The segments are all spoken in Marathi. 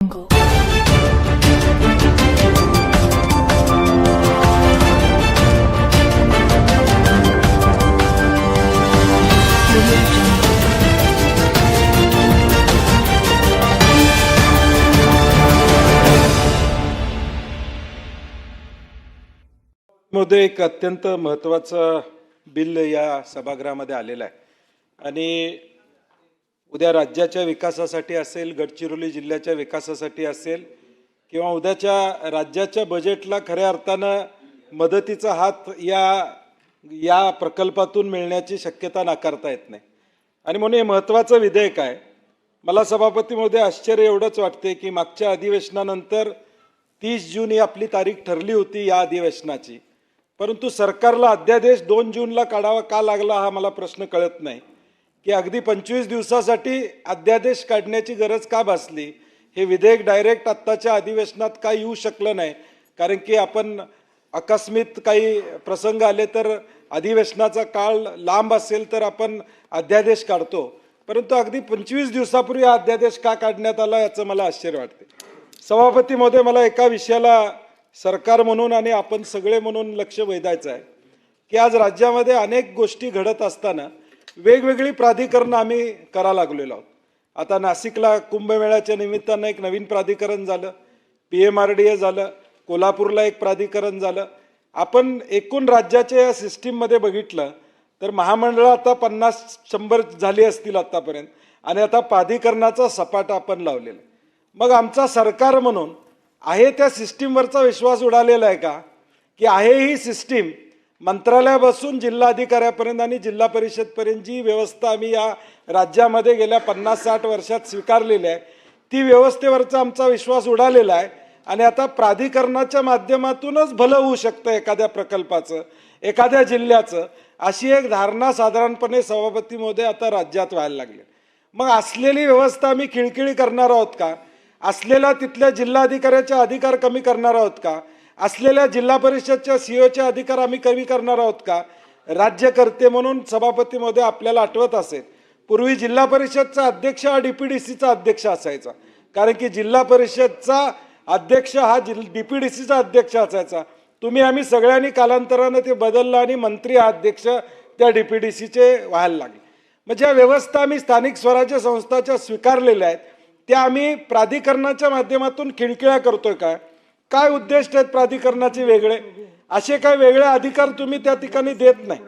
jungle. मध्ये एक अत्यंत महत्त्वाचं बिल या सभागृहामध्ये आलेलं आहे आणि उद्या राज्याच्या विकासासाठी असेल गडचिरोली जिल्ह्याच्या विकासासाठी असेल किंवा उद्याच्या राज्याच्या बजेटला खऱ्या अर्थानं मदतीचा हात या या प्रकल्पातून मिळण्याची शक्यता नाकारता येत नाही. आणि म्हणून हे महत्त्वाचं विधेयक आहे. मला सभापतीमध्ये आश्चर्य एवढंच वाटते की मागच्या अधिवेशनानंतर तीस जून ही आपली तारीख ठरली होती या अधिवेशनाची. परंतु सरकारला अध्यादेश दोन जूनला काढावा का लागला हा मला प्रश्न कळत नाही. की अगदी पंचवीस दिवसासाठी अध्यादेश काढण्याची गरज का भासली? हे विधेयक डायरेक्ट आत्ताच्या अधिवेशनात का येऊ शकलं नाही. कारण की आपण अकस्मित काही प्रसंग आले तर अधिवेशनाचा काळ लांब असेल तर आपण अध्यादेश काढतो. परंतु अगदी पंचवीस दिवसापूर्वी हा अध्यादेश का काढण्यात आला याचं मला आश्चर्य वाटते. सभापतीमध्ये मला एका विषयाला सरकार म्हणून आणि आपण सगळे म्हणून लक्ष वेधायचं आहे. की आज राज्यामध्ये अनेक गोष्टी घडत असताना वेगवेगळी प्राधिकरणं आम्ही करा लागलेलो आहोत. आता नाशिकला कुंभमेळ्याच्या निमित्तानं एक नवीन प्राधिकरण झालं P M R D A झालं कोल्हापूरला एक प्राधिकरण झालं. आपण एकूण राज्याच्या या सिस्टीममध्ये बघितलं तर महामंडळं आता पन्नास शंभर झाली असतील आत्तापर्यंत आणि आता प्राधिकरणाचा सपाटा आपण लावलेला आहे. मग आमचा सरकार म्हणून आहे त्या सिस्टीमवरचा विश्वास उडालेला आहे का? की आहे ही सिस्टीम मंत्रालयापासून जिल्हाधिकाऱ्यापर्यंत आणि जिल्हा परिषदपर्यंत जी व्यवस्था आम्ही या राज्यामध्ये गेल्या पन्नास साठ वर्षात स्वीकारलेली आहे ती व्यवस्थेवरचा आमचा विश्वास उडालेला आहे. आणि आता प्राधिकरणाच्या माध्यमातूनच भलं होऊ शकतं एखाद्या प्रकल्पाचं एखाद्या जिल्ह्याचं अशी एक धारणा साधारणपणे सभापतीमध्ये आता राज्यात व्हायला लागले. मग असलेली व्यवस्था आम्ही खिळखिळी करणार आहोत का? असलेला तिथल्या जिल्हाधिकाऱ्याचे अधिकार कमी करणार आहोत का? असलेल्या जिल्हा परिषदच्या सीओचे अधिकार आम्ही कमी करणार आहोत का? राज्यकर्ते म्हणून सभापतीमध्ये आपल्याला आठवत असेल. पूर्वी जिल्हा परिषदचा अध्यक्ष हा डी पी डी सीचा अध्यक्ष असायचा. कारण की जिल्हा परिषदचा अध्यक्ष हा जिल सीचा अध्यक्ष असायचा. तुम्ही आम्ही सगळ्यांनी कालांतरानं ते बदललं आणि मंत्री हा अध्यक्ष त्या डी पी डी सीचे व्हायला लागले. म्हणजे या व्यवस्था आम्ही स्थानिक स्वराज्य संस्थाच्या स्वीकारलेल्या आहेत त्या आम्ही प्राधिकरणाच्या माध्यमातून खिळखिळ्या करतोय काय काय उद्दिष्ट आहेत प्राधिकरणाचे वेगळे? असे काय वेगळे अधिकार तुम्ही त्या ठिकाणी देत नाही.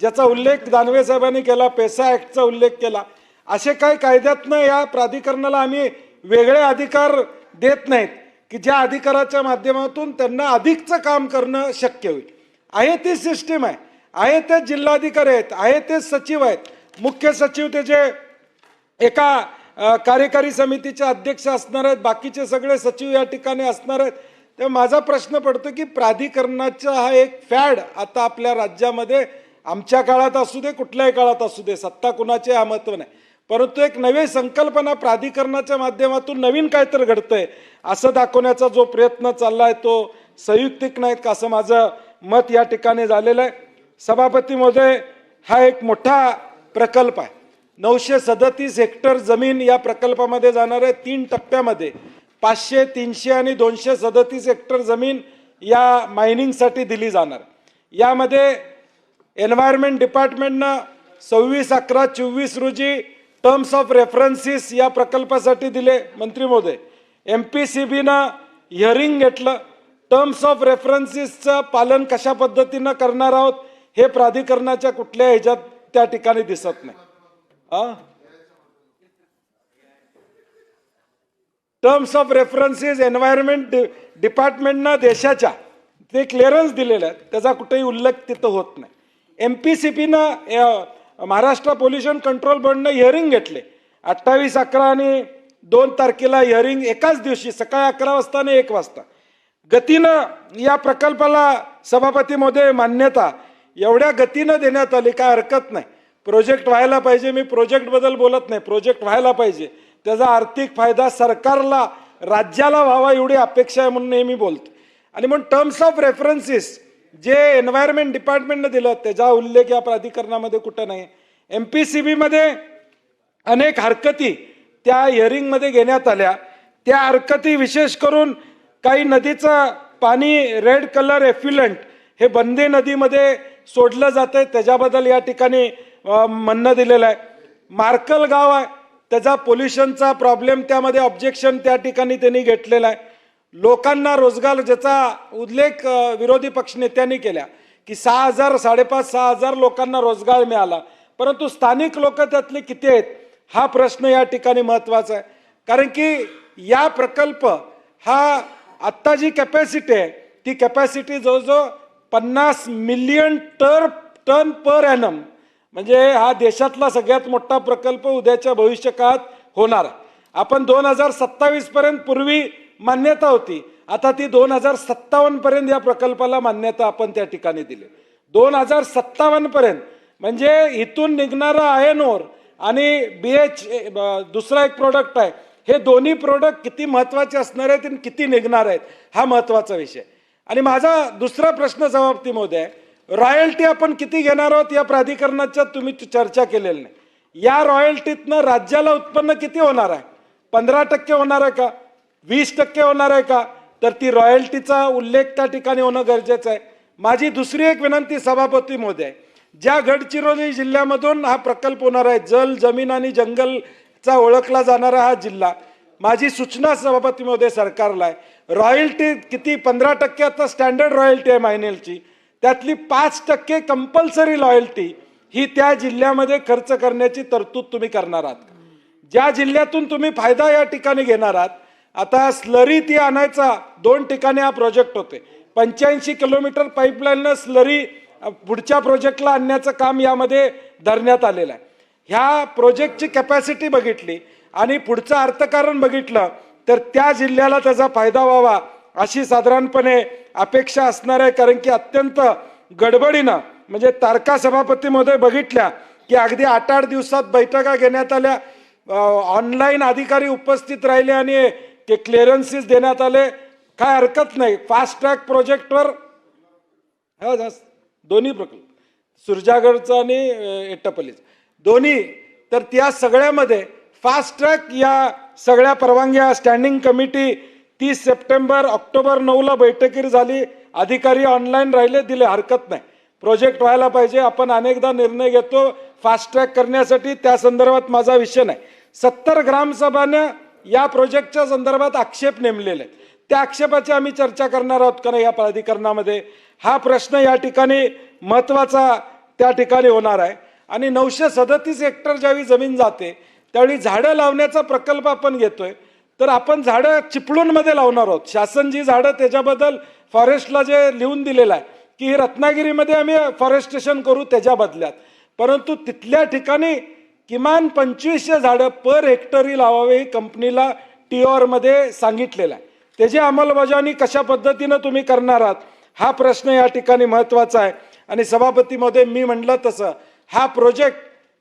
ज्याचा उल्लेख दानवे साहेबांनी केला पेसा ऍक्टचा उल्लेख केला. असे काही कायद्यातनं या प्राधिकरणाला आम्ही वेगळे अधिकार देत नाहीत की ज्या अधिकाराच्या माध्यमातून त्यांना अधिकचं काम करणं शक्य होईल. आहे ती सिस्टीम आहे. आहे ते जिल्हाधिकारी आहेत. आहे ते सचिव आहेत. मुख्य सचिव त्याचे एका कार्यकारी समितीचे अध्यक्ष असणार आहेत. बाकीचे सगळे सचिव या ठिकाणी असणार आहेत. तेव्हा माझा प्रश्न पडतो की प्राधिकरणाचा हा एक फॅड आता आपल्या राज्यामध्ये आमच्या काळात असू दे कुठल्याही काळात असू दे सत्ता कुणाचे हा महत्त्व नाही. परंतु एक नवी संकल्पना प्राधिकरणाच्या माध्यमातून नवीन काय तर घडतंय असं दाखवण्याचा जो प्रयत्न चाललाय तो संयुक्तिक नाहीत का असं माझं मत या ठिकाणी झालेलं आहे. सभापती महोदय हा एक मोठा प्रकल्प आहे. नऊशे सदतीस हेक्टर जमीन या प्रकल्पामध्ये जाणार आहे तीन टप्प्यामध्ये पाचशे तीनशे आणि दोनशे सदतीस हेक्टर जमीन या मायनिंगसाठी दिली जाणार. यामध्ये एन्व्हायरमेंट डिपार्टमेंटनं सव्वीस अकरा चोवीस रोजी टर्म्स ऑफ रेफरन्सीस या प्रकल्पासाठी दिले मंत्री महोदय एम पी सी बीनं हिअरिंग घेतलं. टर्म्स ऑफ रेफरन्सीसचं पालन कशा पद्धतीनं करणार आहोत हे प्राधिकरणाच्या कुठल्या ह्याच्यात त्या ठिकाणी दिसत नाही. टर्म्स ऑफ रेफरन्सेस एन्व्हायरमेंट डिपार्टमेंटनं देशाच्या. ते क्लिअरन्स दिलेलं आहेत त्याचा कुठेही उल्लेख तिथं होत नाही. एम पी सी पीनं महाराष्ट्र पोल्युशन कंट्रोल बोर्डनं हिअरिंग घेतले. अठ्ठावीस अकरा आणि दोन तारखेला हिअरिंग एकाच दिवशी सकाळी अकरा वाजता आणि एक वाजता. गतीनं या प्रकल्पाला सभापती मान्यता. एवढ्या गतीनं देण्यात आली काय हरकत नाही. प्रोजेक्ट व्हायला पाहिजे. मी प्रोजेक्टबद्दल बोलत नाही. प्रोजेक्ट व्हायला पाहिजे. त्याचा आर्थिक फायदा सरकारला राज्याला व्हावा एवढी अपेक्षा आहे म्हणून नेहमी बोलतो. आणि म्हणून टर्म्स ऑफ रेफरन्सेस जे एन्व्हायरमेंट डिपार्टमेंटनं दिलं त्याचा उल्लेख या प्राधिकरणामध्ये कुठं नाही. एम पी सी बीमध्ये अनेक हरकती त्या हिअरिंगमध्ये घेण्यात आल्या. त्या हरकती विशेष करून काही नदीचं पाणी रेड कलर एफ्युलंट हे बंदी नदीमध्ये सोडलं जातं त्याच्याबद्दल या ठिकाणी म्हणणं दिलेलं आहे. मार्कल गाव आहे. त्याचा पोल्युशनचा प्रॉब्लेम त्यामध्ये ऑब्जेक्शन त्या ठिकाणी त्यांनी घेतलेला आहे. लोकांना रोजगार ज्याचा उल्लेख विरोधी पक्षनेत्यांनी केला की सहा हजार साडेपाच सहा हजार लोकांना रोजगार मिळाला. परंतु स्थानिक लोक त्यातले किती आहेत हा प्रश्न या ठिकाणी महत्त्वाचा आहे. कारण की या प्रकल्प हा आत्ता जी कॅपॅसिटी आहे ती कॅपॅसिटी जवळजवळ पन्नास मिलियन टर टन पर ॲनम म्हणजे हा देशातला सगळ्यात मोठा प्रकल्प उद्याच्या भविष्यकाळात होणार. आपण दोन हजार सत्तावीस पर्यंत पूर्वी मान्यता होती. आता ती दोन हजार सत्तावन्न पर्यंत या प्रकल्पाला मान्यता आपण त्या ठिकाणी दिली. दोन हजार सत्तावन्न पर्यंत म्हणजे इथून निघणारं आयन ओर आणि बी एच दुसरा एक प्रोडक्ट आहे. हे दोन्ही प्रोडक्ट किती महत्त्वाचे असणार आहेत आणि किती निघणार आहेत हा महत्त्वाचा विषय. आणि माझा दुसरा प्रश्न जबाबती मध्ये आहे. रॉयल्टी आपण किती घेणार आहोत या प्राधिकरणाच्या तुम्ही चर्चा केलेली नाही. या रॉयल्टीतनं राज्याला उत्पन्न किती होणार आहे? पंधरा टक्के होणार आहे का? वीस टक्के होणार आहे का? तर ती रॉयल्टीचा उल्लेख त्या ठिकाणी होणं गरजेचं आहे. माझी दुसरी एक विनंती सभापती मोदी आहे ज्या गडचिरोली जिल्ह्यामधून हा प्रकल्प होणार आहे जल जमीन आणि जंगलचा ओळखला जाणारा हा जिल्हा माझी सूचना सभापती मोदी सरकारला आहे. रॉयल्टी किती? पंधरा टक्के आता स्टँडर्ड रॉयल्टी आहे मायनेलची. त्यातली पाच टक्के कंपल्सरी लॉयल्टी ही त्या जिल्ह्यामध्ये खर्च करण्याची तरतूद तुम्ही करणार आहात. ज्या जिल्ह्यातून तुम्ही फायदा या ठिकाणी घेणार आहात आता स्लरी ती आणायचा दोन ठिकाणी हा प्रोजेक्ट होते. पंच्याऐंशी किलोमीटर पाईपलाईननं स्लरी पुढच्या प्रोजेक्टला आणण्याचं काम यामध्ये धरण्यात आलेलं आहे. ह्या प्रोजेक्टची कॅपॅसिटी बघितली आणि पुढचं अर्थकारण बघितलं तर त्या जिल्ह्याला त्याचा फायदा व्हावा अशी साधारणपणे अपेक्षा असणार आहे कारण की अत्यंत गडबडीनं म्हणजे तारका सभापतीमध्ये बघितल्या की अगदी आठ आठ दिवसात बैठका घेण्यात आल्या. ऑनलाईन अधिकारी उपस्थित राहिले आणि ते क्लिअरन्सेस देण्यात आले. काय हरकत नाही. फास्ट ट्रॅक प्रोजेक्टवर हो दोन्ही प्रकल्प सुरजागडचं आणि अ, दोन्ही तर त्या सगळ्यामध्ये फास्ट ट्रॅक या सगळ्या परवानग्या स्टँडिंग कमिटी तीस सप्टेंबर ऑक्टोबर नऊला बैठकीर झाली. अधिकारी ऑनलाईन राहिले दिले हरकत नाही. प्रोजेक्ट व्हायला पाहिजे आपण अनेकदा निर्णय घेतो. फास्ट ट्रॅक करण्यासाठी त्या संदर्भात माझा विषय नाही. सत्तर ग्रामसभानं या प्रोजेक्टच्या संदर्भात आक्षेप नेमलेले आहेत. त्या आक्षेपाची आम्ही चर्चा करणार आहोत का नाही या प्राधिकरणामध्ये? हा प्रश्न या ठिकाणी महत्त्वाचा त्या ठिकाणी होणार आहे. आणि नऊशे सदतीस हेक्टर ज्यावेळी जमीन जाते त्यावेळी झाडं लावण्याचा प्रकल्प आपण घेतोय. तर आपण झाडं चिपळूणमध्ये लावणार आहोत. शासन जी झाडं त्याच्याबद्दल फॉरेस्टला जे लिहून दिलेलं आहे की ही रत्नागिरीमध्ये आम्ही फॉरेस्टेशन करू त्याच्या बदल्यात. परंतु तिथल्या ठिकाणी किमान पंचवीसशे झाडं पर हेक्टरी लावावे ही कंपनीला टी मध्ये सांगितलेलं आहे. त्याची अंमलबजावणी कशा पद्धतीनं तुम्ही करणार आहात हा प्रश्न या ठिकाणी महत्त्वाचा आहे. आणि सभापतीमध्ये मी म्हटलं तसं हा प्रोजेक्ट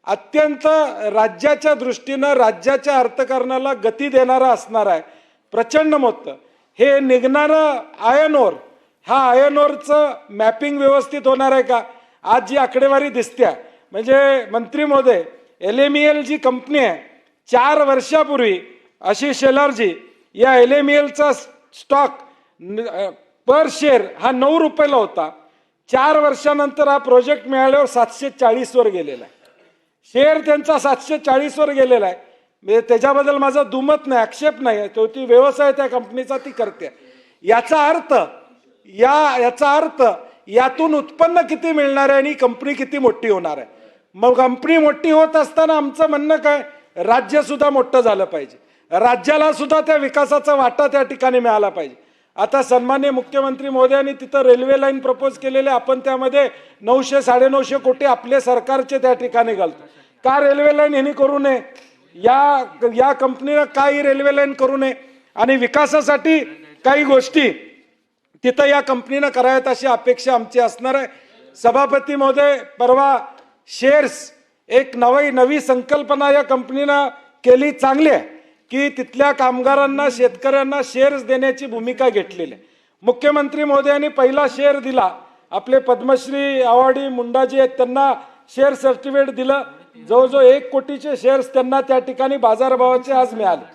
अत्यंत राज्याच्या दृष्टीनं राज्याच्या अर्थकारणाला गती देणारा असणार आहे. प्रचंड मोठं. हे निघणारं आयन ओर हा आयन ओरचं मॅपिंग व्यवस्थित होणार आहे का? आज जी आकडेवारी दिसते म्हणजे मंत्री महोदय L M L G company आहे चार वर्षापूर्वी आशिष शेलारजी या एल एम एलचा स्टॉक पर शेअर हा नऊ रुपयाला होता. चार वर्षानंतर हा प्रोजेक्ट मिळाल्यावर सातशे चाळीसवर गेलेला आहे. शेअर त्यांचा सातशे चाळीसवर गेलेला आहे. म्हणजे त्याच्याबद्दल माझं दुमत नाही आक्षेप नाही आहे. तो ती व्यवसाय त्या कंपनीचा ती करते. याचा अर्थ या याचा अर्थ यातून उत्पन्न किती मिळणार आहे आणि कंपनी किती मोठी होणार आहे. मग कंपनी मोठी होत असताना आमचं म्हणणं काय? राज्यसुद्धा मोठं झालं पाहिजे. राज्याला सुद्धा त्या विकासाचा वाटा त्या ठिकाणी मिळाला पाहिजे. आता सन्मान्य मुख्यमंत्री महोदयांनी तिथं रेल्वे लाईन प्रपोज केलेले आपण त्यामध्ये नऊशे साडेनऊशे कोटी आपले सरकारचे त्या ठिकाणी घालतो. का रेल्वे लाईन ह्यांनी करू नये? या या कंपनीनं काही रेल्वे लाईन करू नये. आणि विकासासाठी काही गोष्टी तिथं या कंपनीनं कराव्यात अशी अपेक्षा आमची असणार आहे. सभापती महोदय परवा शेअर्स एक नवी नवी संकल्पना या कंपनीनं केली चांगली आहे. की तिथल्या कामगारांना शेतकऱ्यांना शेअर्स देण्याची भूमिका घेतलेली. आहे मुख्यमंत्री मोदी पहिला शेअर दिला. आपले पद्मश्री आवाडी मुंडाजी आहेत त्यांना शेअर सर्टिफिकेट दिलं. जवळजवळ एक कोटीचे शेअर्स त्यांना त्या ठिकाणी बाजारभावाचे आज मिळाले.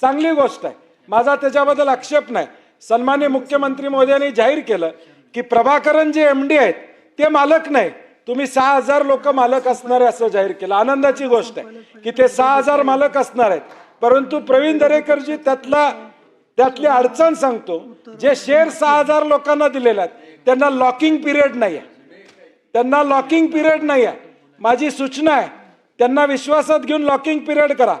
चांगली गोष्ट आहे. माझा त्याच्याबद्दल आक्षेप नाही. सन्मान्य मुख्यमंत्री मोदयांनी जाहीर केलं की प्रभाकरन जे एम डी आहेत ते मालक नाही. तुम्ही सहा हजार लोक मालक असणार आहे असं जाहीर केलं. आनंदाची गोष्ट आहे की ते सहा हजार मालक असणार आहेत. परंतु प्रवीण दरेकरजी त्यातला त्यातली अडचण सांगतो. जे शेअर सहा हजार लोकांना दिलेले आहेत त्यांना लॉकिंग पिरियड नाही आहे त्यांना लॉकिंग पिरियड नाही आहे माझी सूचना आहे त्यांना विश्वासात घेऊन लॉकिंग पिरियड करा.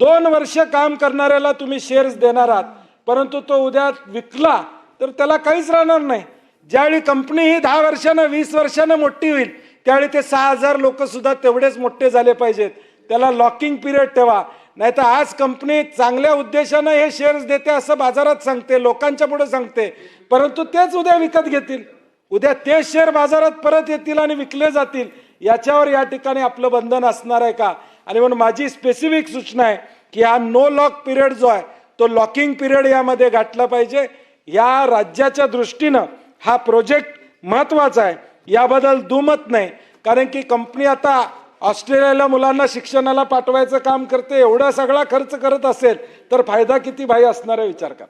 दोन वर्ष काम करणाऱ्याला तुम्ही शेअर्स देणार आहात परंतु तो उद्या विकला तर त्याला काहीच राहणार नाही. ज्यावेळी कंपनी ही दहा वर्षानं वीस वर्षानं मोठी होईल त्यावेळी ते सहा हजार लोकसुद्धा तेवढेच मोठे झाले पाहिजेत. त्याला लॉकिंग पिरियड ठेवा. नाही तर आज कंपनी चांगल्या उद्देशानं हे शेअर्स देते असं बाजारात सांगते लोकांच्या पुढे सांगते. परंतु तेच उद्या विकत घेतील. उद्या ते शेअर बाजारात परत येतील आणि विकले जातील. याच्यावर या ठिकाणी आपलं बंधन असणार आहे का? आणि म्हणून माझी स्पेसिफिक सूचना आहे की हा नो लॉक पिरियड जो आहे तो लॉकिंग पिरियड यामध्ये गाठला पाहिजे. या राज्याच्या दृष्टीनं हा प्रोजेक्ट महत्त्वाचा आहे. याबद्दल दुमत नाही. कारण की कंपनी आता ऑस्ट्रेलियाला मुलांना शिक्षणाला पाठवायचं काम करते एवढा सगळा खर्च करत असेल तर फायदा किती भाई असणार आहे विचार कर.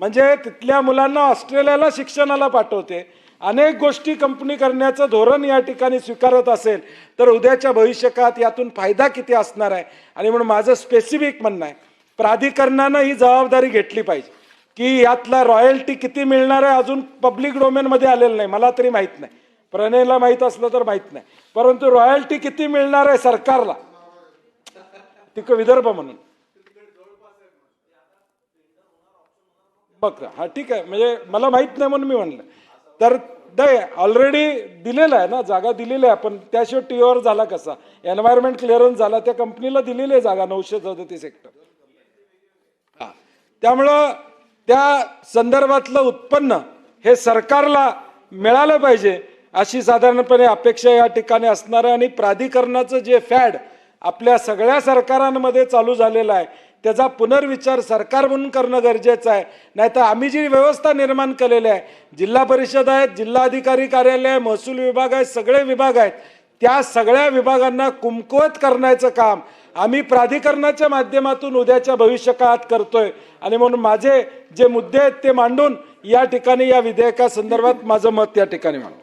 म्हणजे तिथल्या मुलांना ऑस्ट्रेलियाला शिक्षणाला पाठवते अनेक गोष्टी कंपनी करण्याचं धोरण या ठिकाणी स्वीकारत असेल तर उद्याच्या भविष्यकाळात यातून फायदा किती असणार आहे? आणि म्हणून माझं स्पेसिफिक म्हणणं आहे प्राधिकरणानं ही जबाबदारी घेतली पाहिजे की यातला रॉयल्टी किती मिळणार आहे अजून पब्लिक डोमेनमध्ये आलेलं नाही मला तरी माहीत नाही. प्रणयला माहीत असलं तर माहीत नाही. परंतु रॉयल्टी किती मिळणार आहे सरकारला? तिक विदर्भ म्हणून. बघ हा ठीक आहे. म्हणजे मला माहीत नाही म्हणून मी म्हणलं. तर नाही ऑलरेडी दिलेलं आहे ना जागा दिलेली आहे. पण त्याशिवाय टी ओवर झाला कसा? एन्व्हायरमेंट क्लिअरन्स झाला त्या कंपनीला दिलेली आहे जागा नऊशे सदतीस हेक्टर हा. त्यामुळं त्या संदर्भातलं उत्पन्न हे सरकारला मिळालं पाहिजे. अशी साधारणपणे अपेक्षा या ठिकाणी असणार आहे. आणि प्राधिकरणाचं जे फॅड आपल्या सगळ्या सरकारांमध्ये चालू झालेलं आहे त्याचा पुनर्विचार सरकार म्हणून करणं गरजेचं आहे. नाहीतर आम्ही जी व्यवस्था निर्माण केलेली आहे जिल्हा परिषद आहेत जिल्हाधिकारी कार्यालय आहे, महसूल विभाग आहे सगळे विभाग आहेत त्या सगळ्या विभागांना कुमकुवत करण्याचं काम आम्ही प्राधिकरणाच्या माध्यमातून उद्याच्या भविष्यकाळात करतोय. आणि म्हणून माझे जे मुद्दे आहेत ते मांडून या ठिकाणी या विधेयकासंदर्भात माझं मत या ठिकाणी मांडू